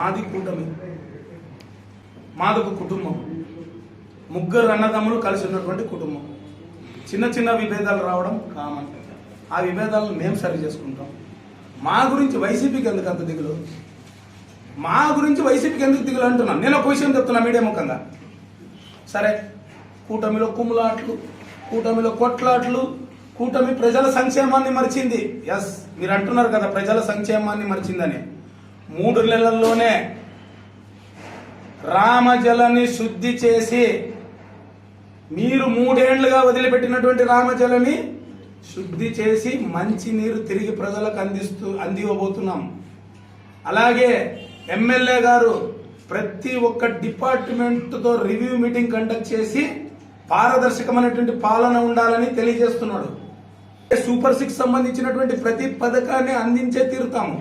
మాది కూటమి మాదొక కుటుంబం. ముగ్గురు అన్నదమ్ములు కలిసి ఉన్నటువంటి కుటుంబం. చిన్న చిన్న విభేదాలు రావడం కామన్. ఆ విభేదాలను మేము సరి చేసుకుంటాం. మా గురించి వైసీపీకి ఎందుకు అంత దిగులు? మా గురించి వైసీపీకి ఎందుకు దిగులు అంటున్నాను నేను ఒక విషయం చెప్తున్నా మీడియా ముఖంగా. సరే కూటమిలో కుమ్ములాట్లు కూటమిలో కొట్లాట్లు కూటమి ప్రజల సంక్షేమాన్ని మరిచింది. ఎస్ మీరు అంటున్నారు కదా ప్రజల సంక్షేమాన్ని మరిచిందని. మూడు నెలల్లోనే రామజలని శుద్ధి చేసి మీరు మూడేండ్లుగా వదిలిపెట్టినటువంటి రామజలని శుద్ధి చేసి మంచి నీరు తిరిగి ప్రజలకు అందిస్తూ అందివ్వబోతున్నాం. అలాగే ఎమ్మెల్యే గారు ప్రతి ఒక్క డిపార్ట్మెంట్తో రివ్యూ మీటింగ్ కండక్ట్ చేసి పారదర్శకమైనటువంటి పాలన ఉండాలని తెలియజేస్తున్నాడు. సూపర్ సిక్స్ సంబంధించినటువంటి ప్రతి పథకాన్ని అందించే తీరుతాము.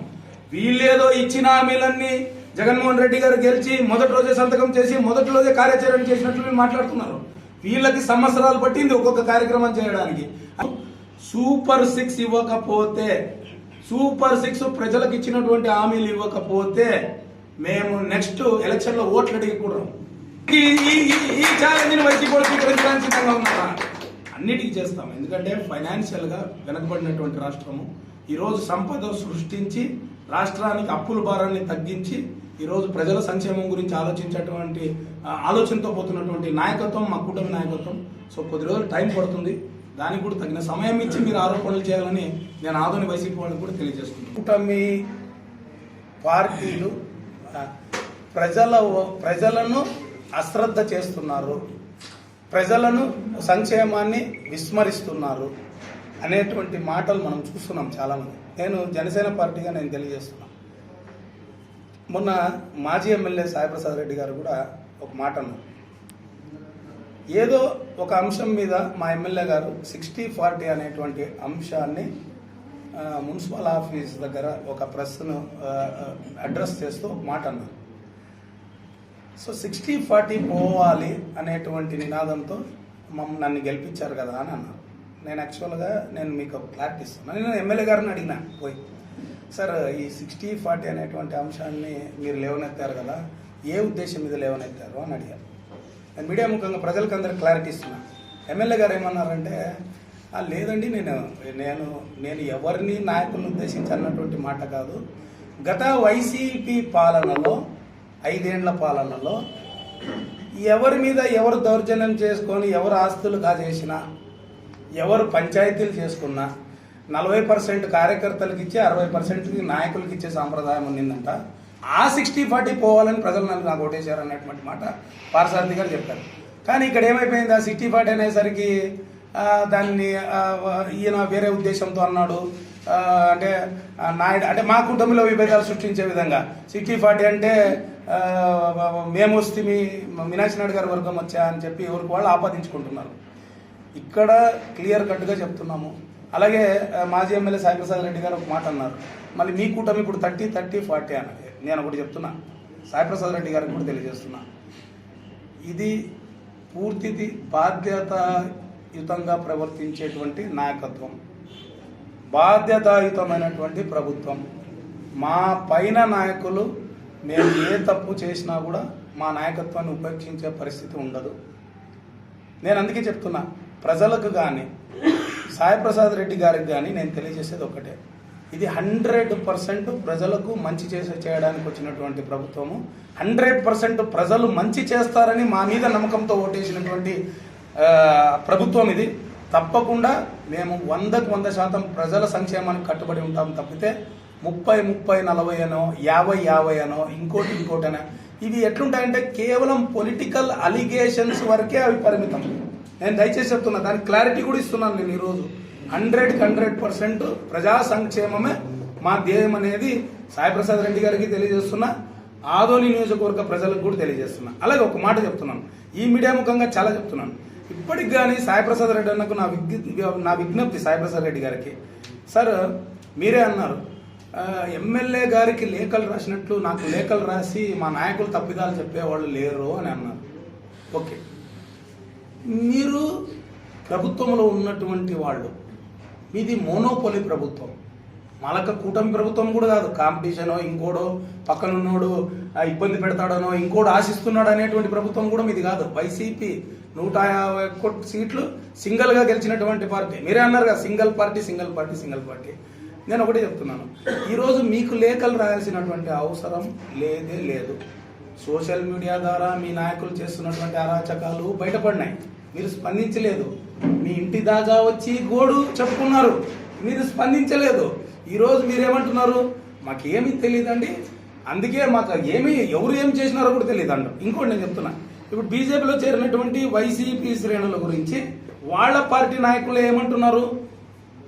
వీళ్ళేదో ఇచ్చిన హామీలన్నీ జగన్మోహన్ రెడ్డి గారు గెలిచి మొదటి రోజే సంతకం చేసి మొదటి రోజే కార్యాచరణ చేసినట్లు వీళ్ళు మాట్లాడుతున్నారు. వీళ్ళకి సంవత్సరాలు పట్టింది ఒక్కొక్క కార్యక్రమం చేయడానికి. సూపర్ సిక్స్ ఇవ్వకపోతే సూపర్ సిక్స్ ప్రజలకు ఇచ్చినటువంటి హామీలు ఇవ్వకపోతే మేము నెక్స్ట్ ఎలక్షన్లో ఓట్లు అడిగకూడదు. ఈ ఈ- వైసీపీ స్వీకరించడానికి సిద్ధంగా ఉన్నారా? అన్నిటికీ చేస్తాం. ఎందుకంటే ఫైనాన్షియల్గా వెనకబడినటువంటి రాష్ట్రము. ఈరోజు సంపద సృష్టించి రాష్ట్రానికి అప్పుల భారాన్ని తగ్గించి ఈరోజు ప్రజల సంక్షేమం గురించి ఆలోచించేటువంటి ఆలోచనతో పోతున్నటువంటి నాయకత్వం మా కూటమి నాయకత్వం. సో కొద్ది రోజులు టైం పడుతుంది. దానికి కూడా తగిన సమయం ఇచ్చి మీరు ఆరోపణలు చేయాలని నేను ఆదోని వైసీపీ వాళ్ళకి కూడా తెలియజేస్తున్నాను. కూటమి పార్టీలు ప్రజల ప్రజలను అశ్రద్ధ చేస్తున్నారు. ప్రజలను సంక్షేమాన్ని విస్మరిస్తున్నారు. అనేటువంటి మాటలు మనం చూస్తున్నాం చాలామంది. నేను జనసేన పార్టీగా నేను తెలియజేస్తున్నాను మొన్న మాజీ ఎమ్మెల్యే సాయిప్రసాద్ రెడ్డి గారు కూడా ఒక మాట అన్నారు. ఏదో ఒక అంశం మీద మా ఎమ్మెల్యే గారు సిక్స్టీ ఫార్టీ అనేటువంటి అంశాన్ని మున్సిపల్ ఆఫీస్ దగ్గర ఒక ప్రశ్న అడ్రస్ చేస్తూ ఒక మాట అన్నారు. సో సిక్స్టీ ఫార్టీ పోవాలి అనేటువంటి నినాదంతో మమ్మ నన్ను గెలిపించారు కదా అని అన్నారు. నేను యాక్చువల్గా నేను మీకు క్లారిటీ ఇస్తున్నాను నేను ఎమ్మెల్యే గారిని అడిగినా పోయి సార్ ఈ సిక్స్టీ ఫార్టీ అనేటువంటి అంశాన్ని మీరు లేవనెత్తారు కదా ఏ ఉద్దేశం మీద లేవనెత్తారు? అని అడిగారు నేను మీడియా ముఖంగా ప్రజలకు అందరూ క్లారిటీ ఇస్తున్నాను ఎమ్మెల్యే గారు ఏమన్నారంటే లేదండి నేను నేను నేను ఎవరిని నాయకులను ఉద్దేశించి అన్నటువంటి మాట కాదు. గత వైసీపీ పాలనలో ఐదేండ్ల పాలనలో ఎవరి మీద ఎవరు దౌర్జన్యం చేసుకొని ఎవరు ఆస్తులు కాజేసినా ఎవరు పంచాయతీలు చేసుకున్నా నలభై పర్సెంట్ కార్యకర్తలకు ఇచ్చి అరవై పర్సెంట్ నాయకులకు ఇచ్చే సాంప్రదాయం ఉండిందంట ఆ సిక్స్టీ ఫార్టీ పోవాలని ప్రజలు నన్ను నాకు ఓటేశారు అనేటువంటి మాట పారసారథి గారు చెప్పారు. కానీ ఇక్కడ ఏమైపోయింది? ఆ సిక్స్టీ ఫార్టీ అనేసరికి దాన్ని ఈయన వేరే ఉద్దేశంతో అన్నాడు. అంటే నాయుడు అంటే మా కుటుంబంలో విభేదాలు సృష్టించే విధంగా. సిక్స్టీ ఫార్టీ అంటే మేము వస్తే మీ మీనాక్షి నాయుడు గారి వర్గం వచ్చా అని చెప్పి ఎవరికి వాళ్ళు ఆపాదించుకుంటున్నారు. ఇక్కడ క్లియర్ కట్గా చెప్తున్నాము. అలాగే మాజీ ఎమ్మెల్యే సాయిప్రసాద్ రెడ్డి గారు ఒక మాట అన్నారు. మళ్ళీ మీ కూటమి ఇప్పుడు థర్టీ థర్టీ ఫార్టీ అన్నది. నేను ఒకటి చెప్తున్నా. సాయిప్రసాద్ రెడ్డి గారికి కూడా తెలియజేస్తున్నా. ఇది పూర్తిది బాధ్యతాయుతంగా ప్రవర్తించేటువంటి నాయకత్వం. బాధ్యతాయుతమైనటువంటి ప్రభుత్వం. మా పైన నాయకులు మేము ఏ తప్పు చేసినా కూడా మా నాయకత్వాన్ని ఉపేక్షించే పరిస్థితి ఉండదు. నేను అందుకే చెప్తున్నా. ప్రజలకు కానీ సాయిప్రసాద్ రెడ్డి గారికి కానీ నేను తెలియజేసేది ఒకటే ఇది హండ్రెడ్ పర్సెంట్ ప్రజలకు మంచి చేసే చేయడానికి వచ్చినటువంటి ప్రభుత్వము. హండ్రెడ్ పర్సెంట్ ప్రజలు మంచి చేస్తారని మా మీద నమ్మకంతో ఓటేసినటువంటి ప్రభుత్వం ఇది. తప్పకుండా మేము వందకు వంద శాతం ప్రజల సంక్షేమానికి కట్టుబడి ఉంటాం తప్పితే ముప్పై ముప్పై నలభై అనో యాభై యాభై అనో ఇంకోటి ఇంకోటనో ఇవి ఎట్లుంటాయంటే కేవలం పొలిటికల్ అలిగేషన్స్ వరకే అవి పరిమితం. నేను దయచేసి చెప్తున్నా దానికి క్లారిటీ కూడా ఇస్తున్నాను నేను ఈరోజు. హండ్రెడ్కి హండ్రెడ్ పర్సెంట్ ప్రజా సంక్షేమమే మా ధ్యేయం అనేది సాయిప్రసాద్ రెడ్డి గారికి తెలియజేస్తున్నా ఆదోని నియోజకవర్గ ప్రజలకు కూడా తెలియజేస్తున్నా. అలాగే ఒక మాట చెప్తున్నాను ఈ మీడియా ముఖంగా చాలా చెప్తున్నాను. ఇప్పటికి కానీ సాయిప్రసాద్ రెడ్డి అన్నకు నా విజ్ఞ నా విజ్ఞప్తి సాయిప్రసాద్ రెడ్డి గారికి. సార్ మీరే అన్నారు ఎమ్మెల్యే గారికి లేఖలు రాసినట్లు నాకు లేఖలు రాసి మా నాయకులు తప్పిదాలు చెప్పేవాళ్ళు లేరు అని అన్నారు. ఓకే. మీరు ప్రభుత్వంలో ఉన్నటువంటి వాళ్ళు మీది మోనోపోలి ప్రభుత్వం. మలక కూటమి ప్రభుత్వం కూడా కాదు కాంపిటీషనో ఇంకోడో పక్కనున్నోడు ఇబ్బంది పెడతాడనో ఇంకోడు ఆశిస్తున్నాడు అనేటువంటి ప్రభుత్వం కూడా మీది కాదు. వైసీపీ నూట యాభై సీట్లు సింగిల్గా గెలిచినటువంటి పార్టీ. మీరే అన్నారు కదా single party single party single party. నేను ఒకటే చెప్తున్నాను. ఈరోజు మీకు లేఖలు రాయాల్సినటువంటి అవసరం లేదే లేదు. సోషల్ మీడియా ద్వారా మీ నాయకులు చేస్తున్నటువంటి అరాచకాలు బయటపడినాయి. మీరు స్పందించలేదు. మీ ఇంటి దాకా వచ్చి గోడు చెప్పుకున్నారు. మీరు స్పందించలేదు. ఈరోజు మీరేమంటున్నారు? మాకేమీ తెలియదండి అందుకే మాకు ఏమి ఎవరు ఏం చేసినారో కూడా తెలియదు అంట ఇంకోటి నేను చెప్తున్నా. ఇప్పుడు బీజేపీలో చేరినటువంటి వైసీపీ శ్రేణుల గురించి వాళ్ళ పార్టీ నాయకులు ఏమంటున్నారు?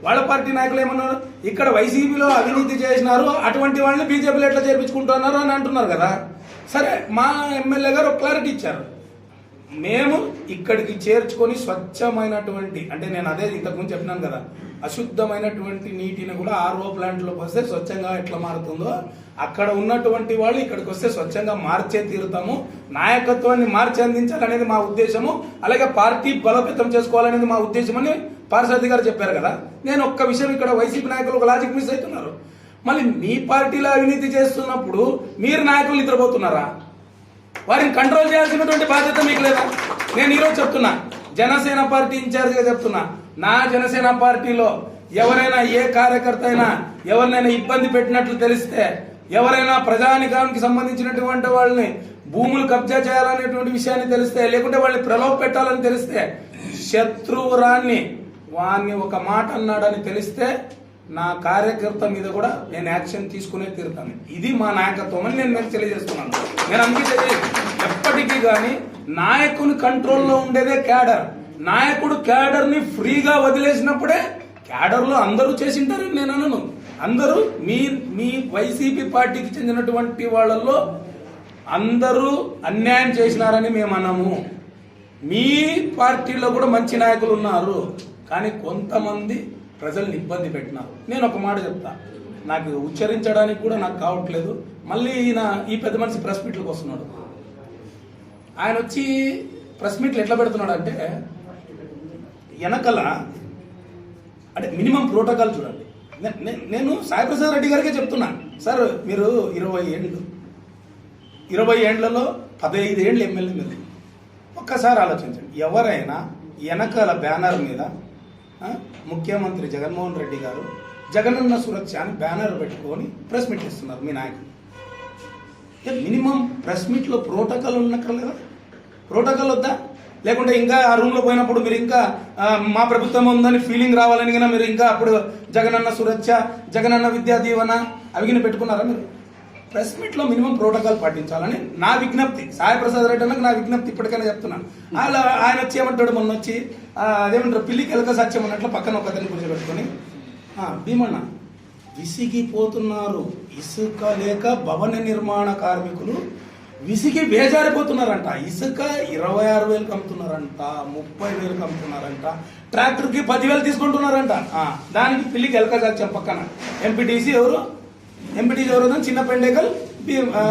వాళ్ళ పార్టీ నాయకులు ఏమన్నారు? ఇక్కడ వైసీపీలో అవినీతి చేసినారు. అటువంటి వాళ్ళని బీజేపీలో ఎట్లా చేర్పించుకుంటున్నారు అని అంటున్నారు కదా. సరే మా ఎమ్మెల్యే గారు ఒక క్లారిటీ ఇచ్చారు. మేము ఇక్కడికి చేర్చుకొని స్వచ్ఛమైనటువంటి అంటే నేను అదే ఇంతకుముందు చెప్పినాను కదా అశుద్ధమైనటువంటి నీటిని కూడా ఆర్ఓ ప్లాంట్లోకి వస్తే స్వచ్ఛంగా ఎట్లా మారుతుందో అక్కడ ఉన్నటువంటి వాళ్ళు ఇక్కడికి వస్తే స్వచ్ఛంగా మార్చే తీరుతాము నాయకత్వాన్ని మార్చి అందించాలనేది మా ఉద్దేశము అలాగే పార్టీ బలోపేతం చేసుకోవాలనేది మా ఉద్దేశం అని పార్సాది గారు చెప్పారు కదా. నేను ఒక్క విషయం ఇక్కడ వైసీపీ నాయకులు ఒక లాజిక్ మిస్ అవుతున్నారు. మళ్ళీ మీ పార్టీలో అవినీతి చేస్తున్నప్పుడు మీరు నాయకులు నిద్రపోతున్నారా? వారిని కంట్రోల్ చేయాల్సినటువంటి బాధ్యత మీకు లేదా? నేను ఈరోజు చెప్తున్నా జనసేన పార్టీ ఇన్ఛార్జిగా చెప్తున్నా నా జనసేన పార్టీలో ఎవరైనా ఏ కార్యకర్త అయినా ఎవరినైనా ఇబ్బంది పెట్టినట్లు తెలిస్తే ఎవరైనా ప్రజానికానికి సంబంధించినటువంటి వాళ్ళని భూములు కబ్జా చేయాలనేటువంటి విషయాన్ని తెలిస్తే లేకుంటే వాళ్ళని ప్రలోభ పెట్టాలని తెలిస్తే శత్రువురాన్ని వాణ్ణి ఒక మాట అన్నాడని తెలిస్తే నా కార్యకర్త మీద కూడా నేను యాక్షన్ తీసుకునే తీరుతాను. ఇది మా నాయకత్వం అని నేను మీకు తెలియజేస్తున్నాను. నేను అందుకే ఎప్పటికీ కానీ నాయకుని కంట్రోల్లో ఉండేదే క్యాడర్ నాయకుడు క్యాడర్ని ఫ్రీగా వదిలేసినప్పుడే క్యాడర్లో అందరూ చేసింటారని నేను అనను. అందరూ మీ మీ వైసీపీ పార్టీకి చెందినటువంటి వాళ్ళల్లో అందరూ అన్యాయం చేసినారని మేము అనము. మీ పార్టీలో కూడా మంచి నాయకులు ఉన్నారు. కానీ కొంతమంది ప్రజల్ని ఇబ్బంది పెట్టినారు నేను ఒక మాట చెప్తా. నాకు ఉచ్చరించడానికి కూడా నాకు కావట్లేదు. మళ్ళీ ఈయన ఈ పెద్ద మనిషి ప్రెస్ మీట్లకు వస్తున్నాడు. ఆయన వచ్చి ప్రెస్ మీట్లు ఎట్లా పెడుతున్నాడు అంటే వెనకల అంటే మినిమం ప్రోటోకాల్ చూడండి. నేను సాయిప్రసాద్ రెడ్డి గారికే చెప్తున్నా. సార్ మీరు ఇరవై ఏళ్ళు ఇరవై ఏండ్లలో పదహైదు ఏళ్ళు ఎమ్మెల్యే మీరు. ఒక్కసారి ఆలోచించండి. ఎవరైనా వెనకాల బ్యానర్ మీద ముఖ్యమంత్రి జగన్మోహన్ రెడ్డి గారు జగనన్న సురక్ష అని బ్యానర్ పెట్టుకొని ప్రెస్ మీట్ ఇస్తున్నారు మీ నాయకులు. మినిమం ప్రెస్ మీట్లో ప్రోటోకాల్ ఉన్నక్కర్లేదా? ప్రోటోకాల్ వద్దా? లేకుంటే ఇంకా ఆ రూమ్లో పోయినప్పుడు మీరు ఇంకా మా ప్రభుత్వం ఉందని ఫీలింగ్ రావాలని కానీ మీరు ఇంకా అప్పుడు జగనన్న సురక్ష జగనన్న విద్యా దీవెన అవిగిన పెట్టుకున్నారా మీరు? ప్రెస్ మీట్లో మినిమం ప్రోటోకాల్ పాటించాలని నా విజ్ఞప్తి. సాయి ప్రసాద్ రెడ్డి అన్నకు నా విజ్ఞప్తి ఇప్పటికైనా చెప్తున్నాను. అలా ఆయన వచ్చి ఏమంటాడు మొన్న వచ్చి అదేమంటారు పిల్లికి ఎలక సత్యం అన్నట్లు పక్కన ఒక అతన్ని కూర్చోబెట్టుకొని. భీమన్న విసిగిపోతున్నారు. ఇసుక లేక భవన నిర్మాణ కార్మికులు విసిగి బేజారిపోతున్నారంట ఇసుక ఇరవై ఆరు వేలకు అమ్ముతున్నారంట ముప్పై వేలకు అమ్ముతున్నారంట ట్రాక్టర్కి పదివేలు తీసుకుంటున్నారంట. దానికి పిల్లికి ఎలక సత్యం పక్కన. ఎంపీటీసీ ఎవరు? ఎంపీటీ ఎవరు చిన్న పెండేకల్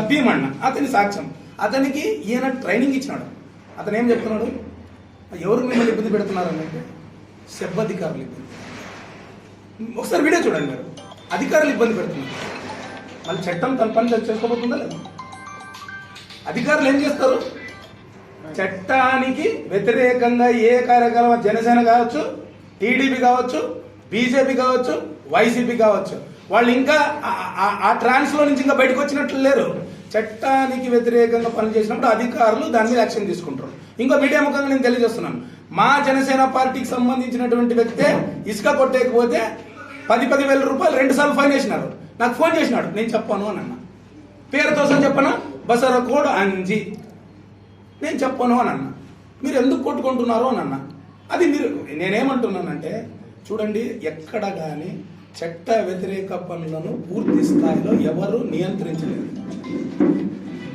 భీమన్న. అతని సాక్ష్యం. అతనికి ఈయన ట్రైనింగ్ ఇచ్చినాడు. అతను ఏం చెప్తున్నాడు? ఎవరు మిమ్మల్ని ఇబ్బంది పెడుతున్నారు అంటే సెబ్బధికారులు ఇబ్బంది ఒకసారి వీడియో చూడండి మీరు. అధికారులు ఇబ్బంది పెడుతున్నారు. మళ్ళీ చట్టం తన పని చేసుకోబోతుందా లేదా? అధికారులు ఏం చేస్తారు? చట్టానికి వ్యతిరేకంగా ఏ కార్యక్రమం జనసేన కావచ్చు టీడీపీ కావచ్చు బీజేపీ కావచ్చు వైసీపీ కావచ్చు వాళ్ళు ఇంకా ఆ- ఆ- ట్రాన్స్లో నుంచి ఇంకా బయటకు వచ్చినట్లు లేరు. చట్టానికి వ్యతిరేకంగా పనిచేసినప్పుడు అధికారులు దాని మీద యాక్షన్ తీసుకుంటారు. ఇంకో మీడియా ముఖంగా నేను తెలియజేస్తున్నాను. మా జనసేన పార్టీకి సంబంధించినటువంటి వ్యక్తే ఇసుక కొట్టేకపోతే పది పది వేల రూపాయలు రెండు సార్లు ఫైన్ వేసినారు. నాకు ఫోన్ చేసినాడు. నేను చెప్పాను అని అన్న. పేరుతో సహా చెప్పనా? బసర కోడ్ అంజి. నేను చెప్పను అని అన్న. మీరు ఎందుకు కొట్టుకుంటున్నారు అని అన్న. అది మీరు నేనేమంటున్నానంటే చూడండి ఎక్కడ కానీ చట్ట వ్యతిరేక పనులను పూర్తి స్థాయిలో ఎవరు నియంత్రించలేరు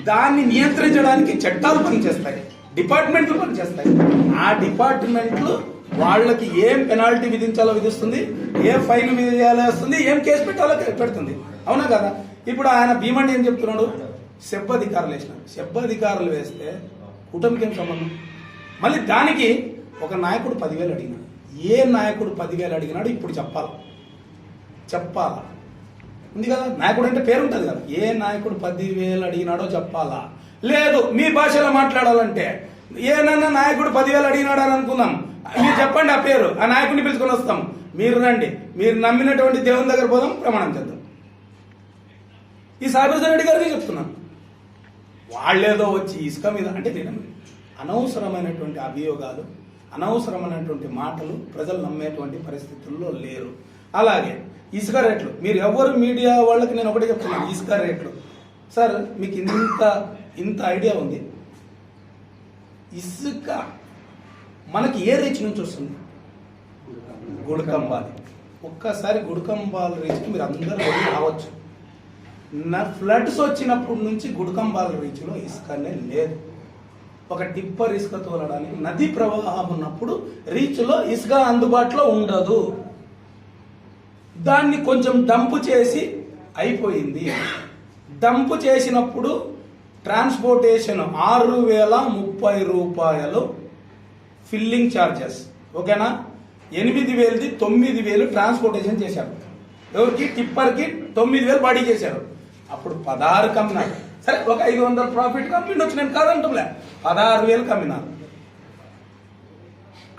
దాన్ని నియంత్రించడానికి చట్టాలు పనిచేస్తాయి. డిపార్ట్మెంట్లు పనిచేస్తాయి. ఆ డిపార్ట్మెంట్లు వాళ్ళకి ఏం పెనాల్టీ విధించాలో విధిస్తుంది ఏ ఫైన్ విధించాలో వస్తుంది ఏం కేసు పెట్టాలో పెడుతుంది. అవునా కదా? ఇప్పుడు ఆయన భీమండి ఏం చెప్తున్నాడు? సెబ్బ అధికారులు వేసినారు. సెబ్బ అధికారులు వేస్తే కుటుంబకి ఏం సంబంధం? మళ్ళీ దానికి ఒక నాయకుడు పదివేలు అడిగినాడు. ఏ నాయకుడు పదివేలు అడిగినాడు ఇప్పుడు చెప్పాలి. చెప్పాలా? ఉంది కదా? నాయకుడు అంటే పేరు ఉంటుంది కదా. ఏ నాయకుడు పదివేలు అడిగినాడో చెప్పాలా? లేదు మీ భాషలో మాట్లాడాలంటే. ఏనన్నా నాయకుడు పదివేలు అడిగినాడు అని అనుకుందాం. మీరు చెప్పండి ఆ పేరు ఆ నాయకుడిని పిలుచుకొని వస్తాం. మీరు రండి. మీరు నమ్మినటువంటి దేవుని దగ్గర పోదాం ప్రమాణం చేద్దాం. ఈ సాయిబాబు రెడ్డి గారికి చెప్తున్నాను. వాళ్ళేదో వచ్చి ఇసుక మీద అంటే నేను అనవసరమైనటువంటి అభియోగాలు అనవసరమైనటువంటి మాటలు ప్రజలు నమ్మేటువంటి పరిస్థితుల్లో లేరు. అలాగే ఇసుక రేట్లు. మీరు ఎవరు మీడియా వాళ్ళకి నేను ఒకటే చెప్తున్నాను ఇసుక రేట్లు. సార్ మీకు ఇంత ఇంత ఐడియా ఉంది. ఇసుక మనకి ఏ రీచ్ నుంచి వస్తుంది? గుడికంబాలి ఒక్కసారి గుడికంబాల రీచ్కి మీరు అందరూ వెళ్ళి రావచ్చు. నా ఫ్లడ్స్ వచ్చినప్పటి నుంచి గుడికంబాల రీచ్లో ఇసుకనే లేదు. ఒక టిప్పర్ ఇసుక తోలడానికి నది ప్రవాహం ఉన్నప్పుడు రీచ్లో ఇసుక అందుబాటులో ఉండదు. దాన్ని కొంచెం డంపు చేసి అయిపోయింది. డంపు చేసినప్పుడు ట్రాన్స్పోర్టేషన్ ఆరు వేల ముప్పై రూపాయలు ఫిల్లింగ్ ఛార్జెస్ ఓకేనా? ఎనిమిది వేలది తొమ్మిది వేలు ట్రాన్స్పోర్టేషన్ చేశారు. ఎవరికి? టిప్పర్కి తొమ్మిది వేలు బాడీ చేశారు. అప్పుడు పదహారు కమ్మినారు. సరే ఒక ఐదు వందల ప్రాఫిట్ కమ్మిండొచ్చు నేను కాదంటులే పదహారు వేలు కమ్మినారు.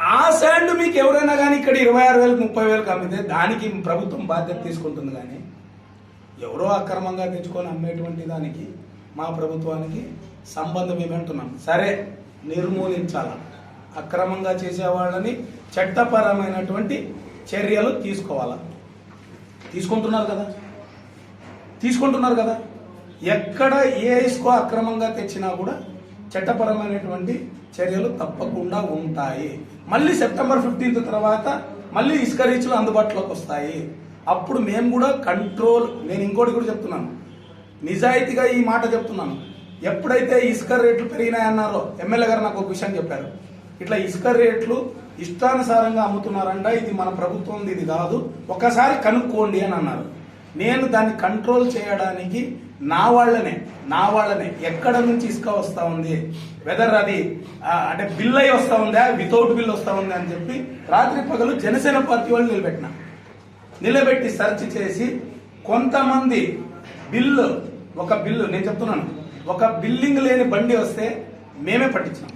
ఆ శాండ్ మీకు ఎవరైనా కానీ ఇక్కడ ఇరవై ఆరు వేలకు ముప్పై వేలకు అమ్మితే దానికి ప్రభుత్వం బాధ్యత తీసుకుంటుంది కానీ ఎవరో అక్రమంగా తెచ్చుకొని అమ్మేటువంటి దానికి మా ప్రభుత్వానికి సంబంధం ఏమంటున్నాం? సరే నిర్మూలించాల? అక్రమంగా చేసేవాళ్ళని చట్టపరమైనటువంటి చర్యలు తీసుకోవాలా? తీసుకుంటున్నారు కదా. తీసుకుంటున్నారు కదా. ఎక్కడ ఏ ఇసుకో అక్రమంగా తెచ్చినా కూడా చట్టపరమైనటువంటి చర్యలు తప్పకుండా ఉంటాయి. మళ్ళీ సెప్టెంబర్ ఫిఫ్టీన్త్ తర్వాత మళ్ళీ ఇసుక రీచ్లు అందుబాటులోకి వస్తాయి. అప్పుడు మేము కూడా కంట్రోల్ నేను ఇంకోటి కూడా చెప్తున్నాను. నిజాయితీగా ఈ మాట చెప్తున్నాను. ఎప్పుడైతే ఇసుక రేట్లు పెరిగినాయన్నారో ఎమ్మెల్యే గారు నాకు ఒక విషయం చెప్పారు. ఇట్లా ఇసుక రేట్లు ఇష్టానుసారంగా అమ్ముతున్నారంట ఇది మన ప్రభుత్వం ఇది కాదు. ఒకసారి కనుక్కోండి అని అన్నారు. నేను దాన్ని కంట్రోల్ చేయడానికి నా వాళ్ళనే నా వాళ్ళనే ఎక్కడ నుంచి ఇసుక వస్తా ఉంది? వెదర్ అది అంటే బిల్ అయి వస్తా ఉందా? వితౌట్ బిల్ వస్తా ఉందా అని చెప్పి రాత్రి పగలు జనసేన పార్టీ వాళ్ళు నిలబెట్టిన. నిలబెట్టి సెర్చ్ చేసి కొంతమంది బిల్లు ఒక బిల్లు నేను చెప్తున్నాను. ఒక బిల్లింగ్ లేని బండి వస్తే మేమే పట్టించాం